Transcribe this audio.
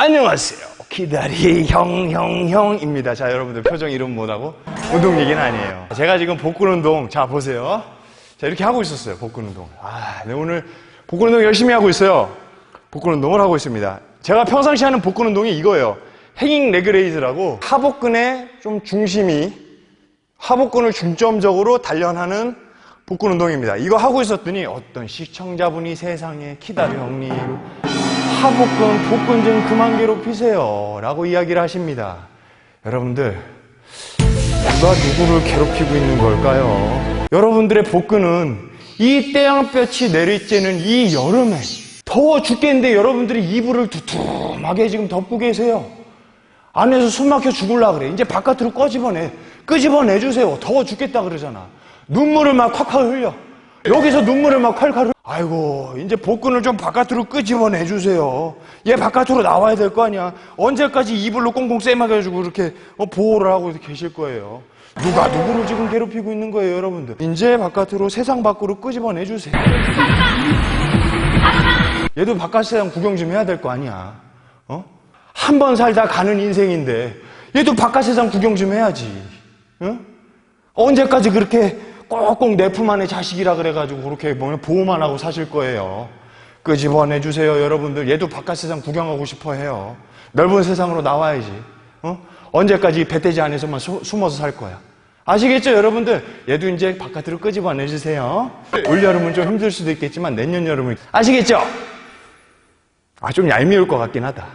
안녕하세요. 기다리 형, 형, 형입니다. 자, 여러분들 표정 이름 못하고 운동 얘기는 아니에요. 제가 지금 복근 운동, 자, 보세요. 자, 이렇게 하고 있었어요. 복근 운동. 아, 네, 오늘 복근 운동 열심히 하고 있어요. 복근 운동을 하고 있습니다. 제가 평상시 하는 복근 운동이 이거예요. 행잉 레그레이즈라고 하복근의 좀 중심이 하복근을 중점적으로 단련하는 복근 운동입니다. 이거 하고 있었더니 어떤 시청자분이 세상에 키다리 형님 하복근 복근 좀 그만 괴롭히세요 라고 이야기를 하십니다. 여러분들 누가 누구를 괴롭히고 있는 걸까요? 여러분들의 복근은 이 태양볕이 내리쬐는 이 여름에 더워 죽겠는데 여러분들이 이불을 두툼하게 지금 덮고 계세요. 안에서 숨 막혀 죽을라 그래. 이제 바깥으로 꺼집어내. 끄집어내 주세요. 더워 죽겠다 그러잖아. 눈물을 막 콱콱 흘려. 여기서 눈물을 막 콸콸 흘려. 아이고, 이제 복근을 좀 바깥으로 끄집어내 주세요. 얘 바깥으로 나와야 될 거 아니야. 언제까지 이불로 꽁꽁 쎄막해가지고 이렇게 어, 보호를 하고 계실 거예요. 누가 누구를 지금 괴롭히고 있는 거예요, 여러분들. 이제 바깥으로 세상 밖으로 끄집어내 주세요. 얘도 바깥 세상 구경 좀 해야 될 거 아니야. 어? 한 번 살다 가는 인생인데 얘도 바깥 세상 구경 좀 해야지. 응? 언제까지 그렇게 꼭꼭 내 품 안에 자식이라 그래가지고 그렇게 뭐 보호만 하고 사실 거예요. 끄집어내 주세요, 여러분들. 얘도 바깥 세상 구경하고 싶어 해요. 넓은 세상으로 나와야지. 어? 언제까지 배돼지 안에서만 수- 숨어서 살 거야. 아시겠죠, 여러분들? 얘도 이제 바깥으로 끄집어내 주세요. 올 여름은 좀 힘들 수도 있겠지만 내년 여름은 아시겠죠? 아, 좀 얄미울 것 같긴 하다.